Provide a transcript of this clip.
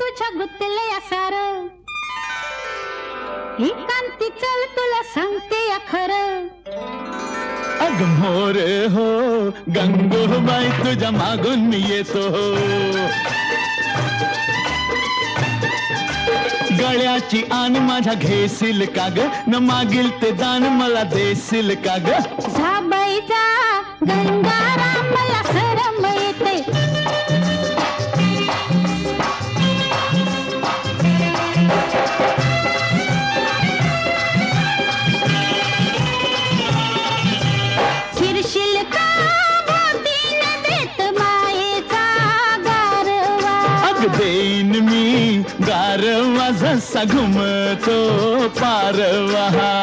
तुझ्या गुतले सार. ही कांती चल तुला सांगते या खरं अग मोरे हो गंगूबाई तुझ्या मागून मी येतो. गळ्याची आन माझ्या घेशील का ग? न मागील ते दान मला देशील का ग? गंगाराम मला सरम एक देईन मी गारवा जसा घुमतो पारवा.